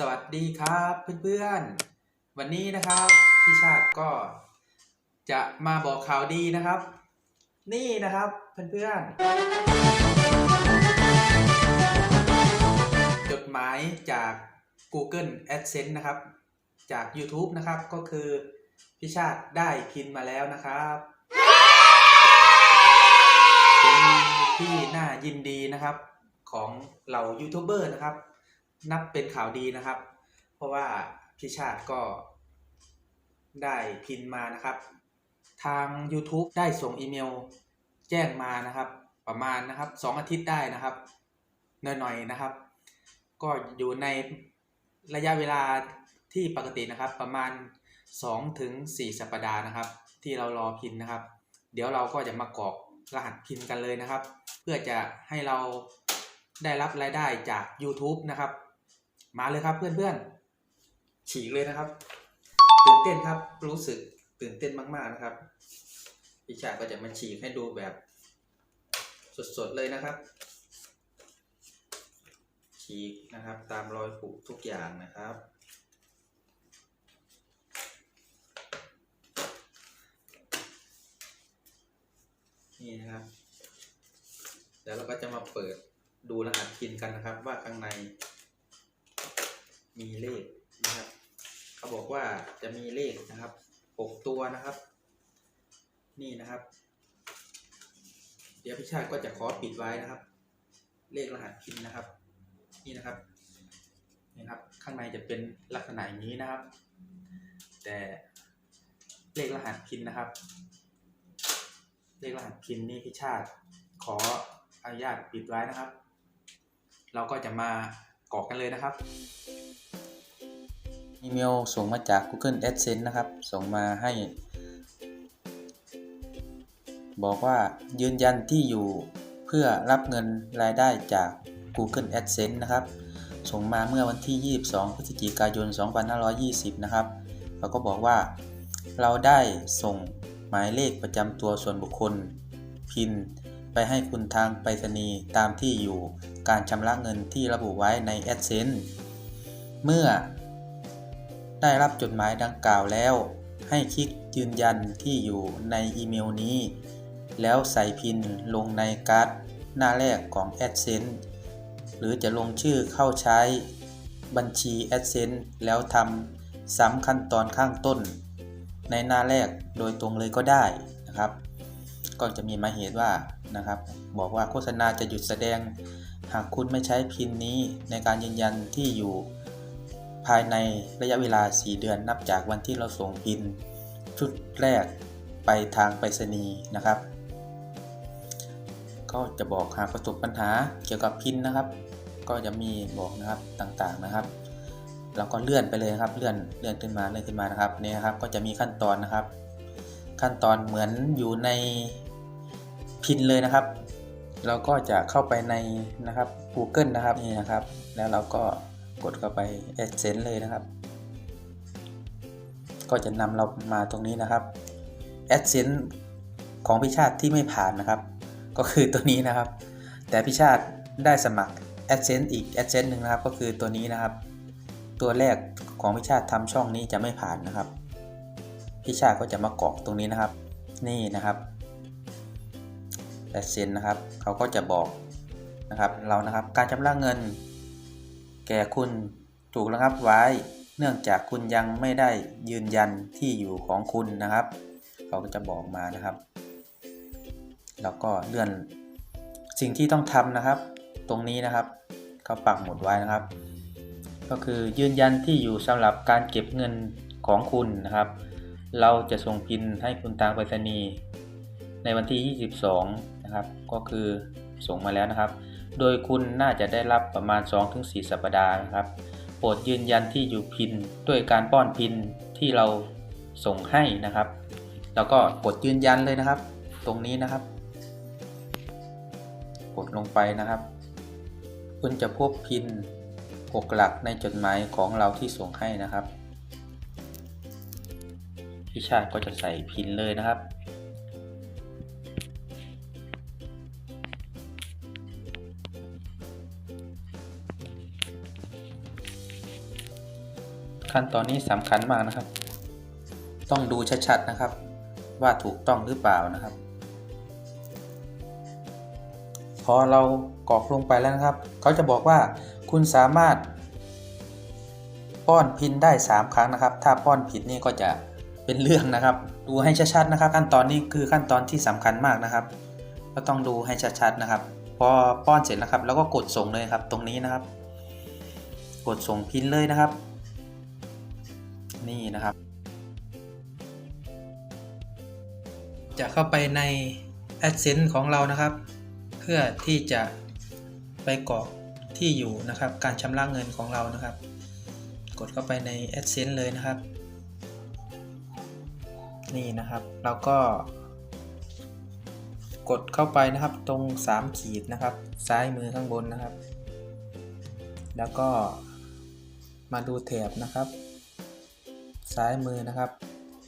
สวัสดีครับเพื่อนๆ วันนี้นะครับพี่ชาติก็จะมาบอกข่าวดีนะครับ นี่นะครับเพื่อนๆ จดหมายจาก Google AdSense นะครับ จาก YouTube นะครับก็คือพี่ชาติได้พินมาแล้วนะครับเป็นที่น่ายินดีนะครับของเหล่ายูทูบเบอร์นะครับ นับเป็นข่าวดีนะครับ เพราะว่าพี่ชาติก็ได้พินมานะครับ ทาง YouTube ได้ส่งอีเมลแจ้งมานะครับ ประมาณนะครับสองอาทิตย์ได้นะครับหน่อยๆนะครับ ก็อยู่ในระยะเวลาที่ปกตินะครับ ประมาณ2ถึง4สัปดาห์นะครับ ที่เรารอพินนะครับ เดี๋ยวเราก็จะมากรอกรหัสพินกันเลยนะครับ เพื่อจะให้เราได้รับรายได้จาก YouTube นะครับ มาเลยครับเพื่อนๆ ฉีกเลยนะครับ ตื่นเต้นครับ รู้สึกตื่นเต้นมากๆนะครับพี่ชาติก็จะมาฉีกให้ดูแบบสดๆเลยนะครับ ฉีกนะครับ ตามรอยผูกทุกอย่างนะครับ นี่นะครับเดี๋ยวเราก็จะมาเปิดดูรหัสพินกันนะครับ ว่าข้างใน มีเลขนะครับเขาบอกว่าจะมีเลขนะครับหกตัวนะครับ นี่นะครับ เดี๋ยวพี่ชาติก็จะขอปิดไว้นะครับ เลขรหัสพินนะครับ นี่นะครับนี่ครับ ข้างในจะเป็นลักษณะอย่างนี้นะครับ แต่เลขรหัสพินนะครับ เลขรหัสพินนี่พี่ชาติขออนุญาตปิดไว้นะครับ เราก็จะมา อกกันเลยนะครับ อีเมลส่งมาจาก Google AdSense นะครับ ส่งมาให้ บอกว่ายืนยันที่อยู่เพื่อรับเงินรายได้จาก Google AdSense นะครับ ส่งมาเมื่อวันที่ 22 พฤศจิกายน 2520 นะครับเราก็บอกว่า เราได้ส่งหมายเลขประจำตัวส่วนบุคคล พิน ไปให้คุณทางไปรษณีย์ตามที่อยู่ การชำระเงินที่ระบุไว้ใน AdSense เมื่อ ได้รับจดหมายดังกล่าวแล้ว ให้คลิกยืนยันที่อยู่ในอีเมลนี้ แล้วใส่พินลงในการ์ดหน้าแรกของ AdSense หรือจะลงชื่อเข้าใช้บัญชี AdSense แล้วทำซ้ำขั้นตอนข้างต้น ในหน้าแรกโดยตรงเลยก็ได้นะครับ ก็จะมีมาเหตุว่านะครับ บอกว่าโฆษณาจะหยุดแสดง หากคุณไม่ใช้พินนี้ในการยืนยันที่อยู่ภายในระยะเวลา 4 เดือนนับจากวันที่เราส่งพินชุดแรกไปทางไปรษณีย์นะครับก็จะบอกหากประสบปัญหาเกี่ยวกับพินนะครับ ก็จะมีบอกนะครับต่างๆนะครับเราก็เลื่อนไปเลยครับ เลื่อนเลื่อนขึ้นมาเลื่อนขึ้นมานะครับนี่ครับก็จะมีขั้นตอนนะครับ ขั้นตอนเหมือนอยู่ใน พินเลยนะครับ เราก็จะเข้าไปในนะครับ Google นะครับนี่นะครับ แล้วเราก็กดเข้าไป AdSense เลยนะครับ ก็จะนำเรามาตรงนี้นะครับ AdSense ของพิชาติที่ไม่ผ่านนะครับ ก็คือตัวนี้นะครับ แต่พิชาติได้สมัคร AdSense อีก AdSense หนึ่งนะครับ ก็คือตัวนี้นะครับ ตัวแรกของพิชาติทำช่องนี้จะไม่ผ่านนะครับ พิชาติก็จะมากรอกตรงนี้นะครับ นี่นะครับ AdSense นะครับเขาก็จะบอกนะครับเรานะครับการชำระเงิน แก่คุณถูกระงับไว้ เนื่องจากคุณยังไม่ได้ยืนยันที่อยู่ของคุณนะครับ เขาก็จะบอกมานะครับ แล้วก็เลื่อนสิ่งที่ต้องทำนะครับ ตรงนี้นะครับเขาปักหมุดไว้นะครับ ก็คือยืนยันที่อยู่สำหรับการเก็บเงินของคุณนะครับ เราจะส่งพินให้คุณทางไปรษณีย์ในวันที่ 22 นะครับ ก็คือส่งมาแล้วนะครับ โดยคุณน่าจะได้รับประมาณ 2-4 สัปดาห์นะครับ โปรดยืนยันที่อยู่พินด้วยการป้อนพินที่เราส่งให้นะครับ แล้วก็กดยืนยันเลยนะครับ ตรงนี้นะครับ กดลงไปนะครับ คุณจะพบพิน6หลักในจดหมายของเราที่ส่งให้นะครับพี่ชาติก็จะใส่พินเลยนะครับ ขั้นตอนนี้สำคัญมากนะครับ ต้องดูชัดๆนะครับ ว่าถูกต้องหรือเปล่านะครับ พอเรากรอกลงไปแล้วนะครับ เขาจะบอกว่าคุณสามารถ ป้อนพินได้ 3 ครั้งนะครับ ถ้าป้อนผิดนี่ก็จะเป็นเรื่องนะครับ ดูให้ชัดๆนะครับ ขั้นตอนนี้คือขั้นตอนที่สำคัญมากนะครับ ก็ต้องดูให้ชัดๆนะครับ พอป้อนเสร็จแล้วครับ แล้วก็กดส่งเลยครับ ตรงนี้นะครับ กดส่งพินเลยนะครับ นี่นะครับ จะเข้าไปใน AdSense ของเรานะครับ เพื่อที่จะไปกรอกที่อยู่นะครับ การชำระเงินของเรานะครับ กดเข้าไปใน AdSense เลยนะครับ นี่นะครับเราก็กดเข้าไปนะครับตรง 3 ขีดนะครับ ซ้ายมือข้างบนนะครับ แล้วก็มาดูแถบนะครับ ซ้ายมือนะครับ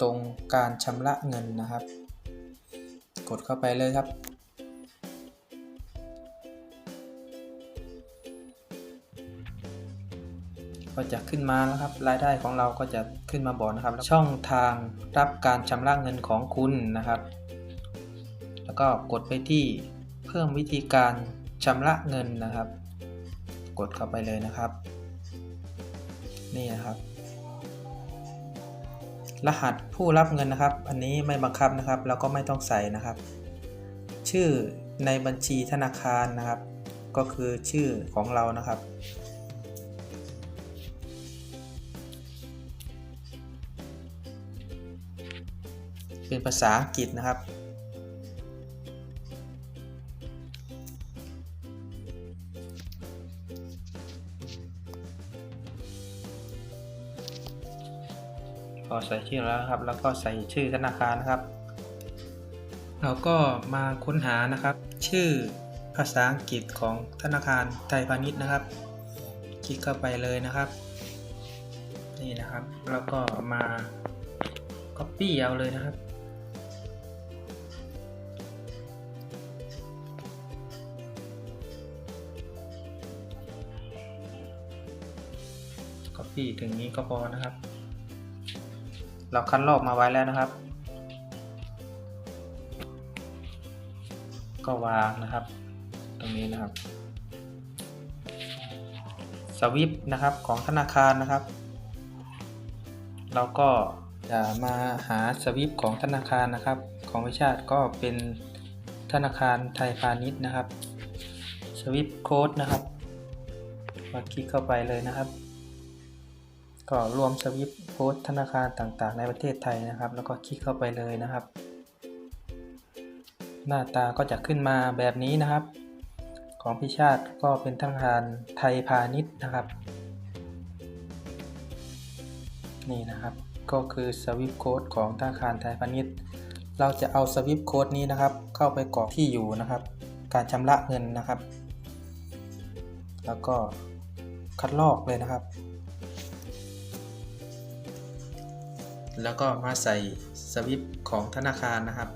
ตรงการชำระเงินนะครับ กดเข้าไปเลยครับ ก็จะขึ้นมาแล้วครับรายได้ของเราก็จะขึ้นมาบอกนะครับ ช่องทางรับการชำระเงินของคุณนะครับ แล้วก็กดไปที่เพิ่มวิธีการชำระเงินนะครับ กดเข้าไปเลยนะครับ นี่นะครับ รหัสผู้รับเงินนะครับ อันนี้ไม่บังคับนะครับเราก็ไม่ต้องใส่นะครับ ชื่อในบัญชีธนาคารนะครับ ก็คือชื่อของเรานะครับ เป็นภาษาอังกฤษนะครับ พอใส่ชื่อแล้วครับ แล้วก็ใส่ชื่อธนาคารนะครับ เราก็มาค้นหานะครับ ชื่อภาษาอังกฤษของธนาคารไทยพาณิชย์นะครับ คลิกเข้าไปเลยนะครับ นี่นะครับ แล้วก็มา Copy เอาเลยนะครับ Copy ถึงนี้ก็พอนะครับ เราคัดลอกมาไว้แล้วนะครับ ก็วางนะครับ ตรงนี้นะครับ สวิปนะครับของธนาคารนะครับ เราก็จะมาหาสวิปของธนาคารนะครับ ของวิชาติก็เป็นธนาคารไทยพาณิชย์นะครับสวิปโค้ดนะครับมาคลิกเข้าไปเลยนะครับ ก็รวมสวิปโค้ดธนาคารต่างๆ ในประเทศไทยนะครับ แล้วก็คลิกเข้าไปเลยนะครับ หน้าตาก็จะขึ้นมาแบบนี้นะครับ ของพิชาติก็เป็นธนาคารไทยพาณิชย์นะครับ นี่นะครับก็คือสวิปโค้ดของธนาคารไทยพาณิชย์เราจะเอาสวิปโค้ดนี้นะครับ เข้าไปกรอกที่อยู่นะครับ การชำระเงินนะครับ แล้วก็คัดลอกเลยนะครับ แล้วก็มาใส่สวิปของธนาคารนะครับ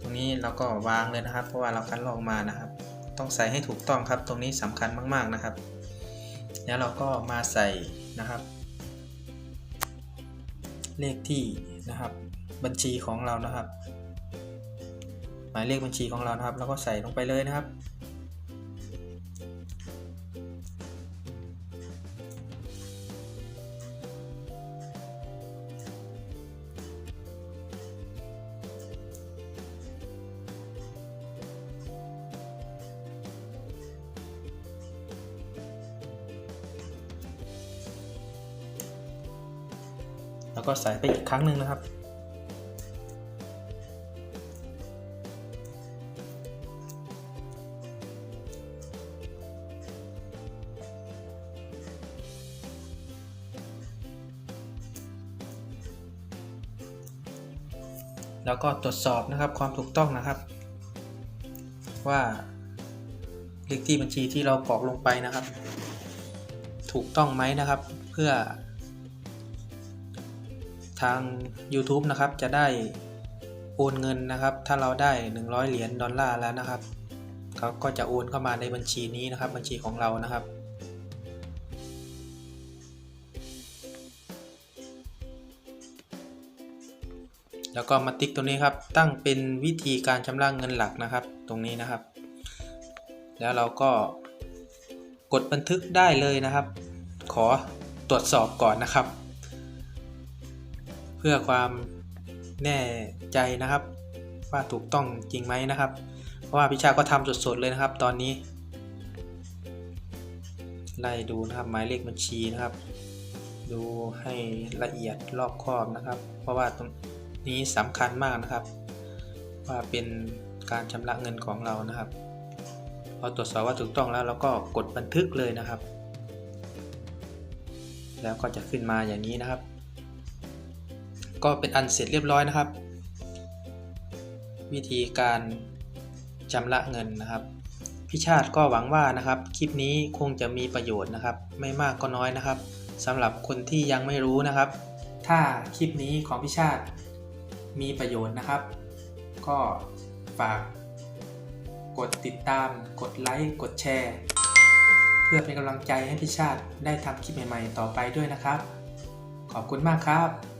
ตรงนี้เราก็วางเลยนะครับ เพราะว่าเราคัดลอกมานะครับ ต้องใส่ให้ถูกต้องครับ ตรงนี้สำคัญมากๆนะครับ แล้วเราก็มาใส่นะครับ เลขที่นะครับ บัญชีของเรานะครับ หมายเลขบัญชีของเรานะครับ แล้วก็ใส่ลงไปเลยนะครับ แล้วก็ใส่ไปอีกครั้งหนึ่งนะครับ แล้วก็ตรวจสอบนะครับความถูกต้องนะครับ ว่าเลขที่บัญชีที่เรากรอกลงไปนะครับ ถูกต้องไหมนะครับ เพื่อ ทาง YouTube นะครับจะได้โอนเงินนะครับ ถ้าเราได้ 100 เหรียญดอลลาร์แล้วนะครับเขาก็จะโอนเข้ามาในบัญชีนี้นะครับ บัญชีของเรานะครับแล้วก็มาติ๊กตรงนี้ครับตั้งเป็นวิธีการชำระเงินหลักนะครับ ตรงนี้นะครับ แล้วเราก็กดบันทึกได้เลยนะครับ ขอตรวจสอบก่อนนะครับ พื่อความแน่ใจนะครับ ว่าถูกต้องจริงไหมนะครับ เพราะว่าพิชาก็ทำสดๆเลยนะครับ ตอนนี้ ไล่ดูนะครับหมายเลขบัญชีนะครับ ดูให้ละเอียดรอบคอบนะครับ เพราะว่าตรงนี้สำคัญมากนะครับ ว่าเป็นการชำระเงินของเรานะครับพอตรวจสอบว่าถูกต้องแล้วเราก็กดบันทึกเลยนะครับ แล้วก็จะขึ้นมาอย่างนี้นะครับ ก็เป็นอันเสร็จเรียบร้อยนะครับ วิธีการชำระเงินนะครับพิชาติก็หวังว่านะครับ คลิปนี้คงจะมีประโยชน์นะครับ ไม่มากก็น้อยนะครับสำหรับคนที่ยังไม่รู้นะครับ ถ้าคลิปนี้ของพิชาติมีประโยชน์นะครับ ก็ฝากกดติดตาม กดไลค์ กดแชร์ เพื่อเป็นกำลังใจให้พิชาติได้ทำคลิปใหม่ ๆ ต่อไปด้วยนะครับ ขอบคุณมากครับ